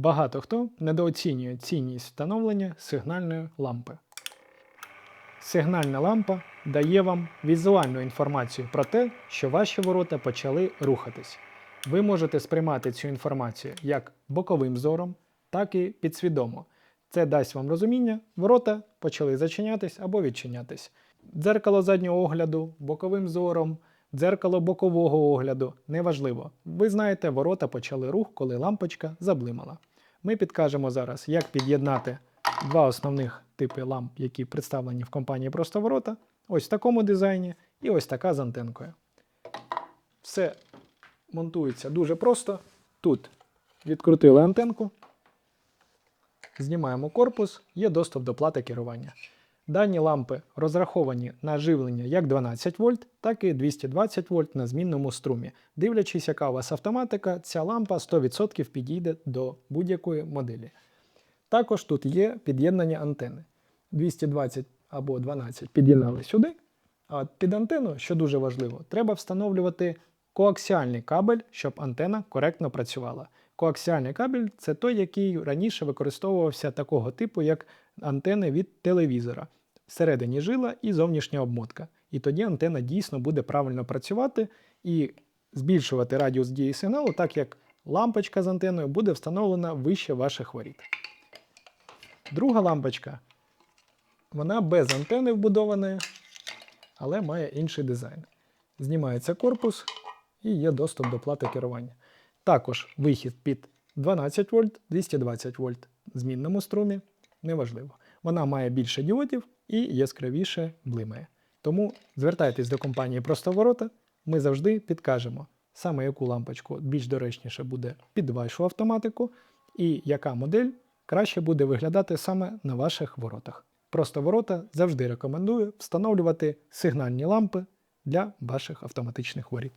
Багато хто недооцінює цінність встановлення сигнальної лампи. Сигнальна лампа дає вам візуальну інформацію про те, що ваші ворота почали рухатись. Ви можете сприймати цю інформацію як боковим зором, так і підсвідомо. Це дасть вам розуміння, ворота почали зачинятись або відчинятись. Дзеркало заднього огляду, боковим зором, дзеркало бокового огляду неважливо. Ви знаєте, ворота почали рух, коли лампочка заблимала. Ми підкажемо зараз, як під'єднати два основних типи ламп, які представлені в компанії Просто ворота. Ось в такому дизайні і ось така з антенкою. Все монтується дуже просто. Тут відкрутили антенку, знімаємо корпус, є доступ до плати керування. Дані лампи розраховані на живлення як 12 вольт, так і 220 вольт на змінному струмі. Дивлячись, яка у вас автоматика, ця лампа 100% підійде до будь-якої моделі. Також тут є під'єднання антени. 220 або 12 під'єднали сюди. А під антенну, що дуже важливо, треба встановлювати коаксіальний кабель, щоб антена коректно працювала. Коаксіальний кабель це той, який раніше використовувався такого типу, як антени від телевізора. Всередині жила і зовнішня обмотка. І тоді антена дійсно буде правильно працювати і збільшувати радіус дії сигналу, так як лампочка з антеною буде встановлена вище ваших воріт. Друга лампочка, вона без антени вбудованої, але має інший дизайн. Знімається корпус і є доступ до плати керування. Також вихід під 12 вольт, 220 вольт в змінному струмі, неважливо. Вона має більше діодів і яскравіше блимає. Тому звертайтесь до компанії Простоворота, ми завжди підкажемо, саме яку лампочку більш доречніше буде під вашу автоматику, і яка модель краще буде виглядати саме на ваших воротах. Просто ворота завжди рекомендую встановлювати сигнальні лампи для ваших автоматичних воріт.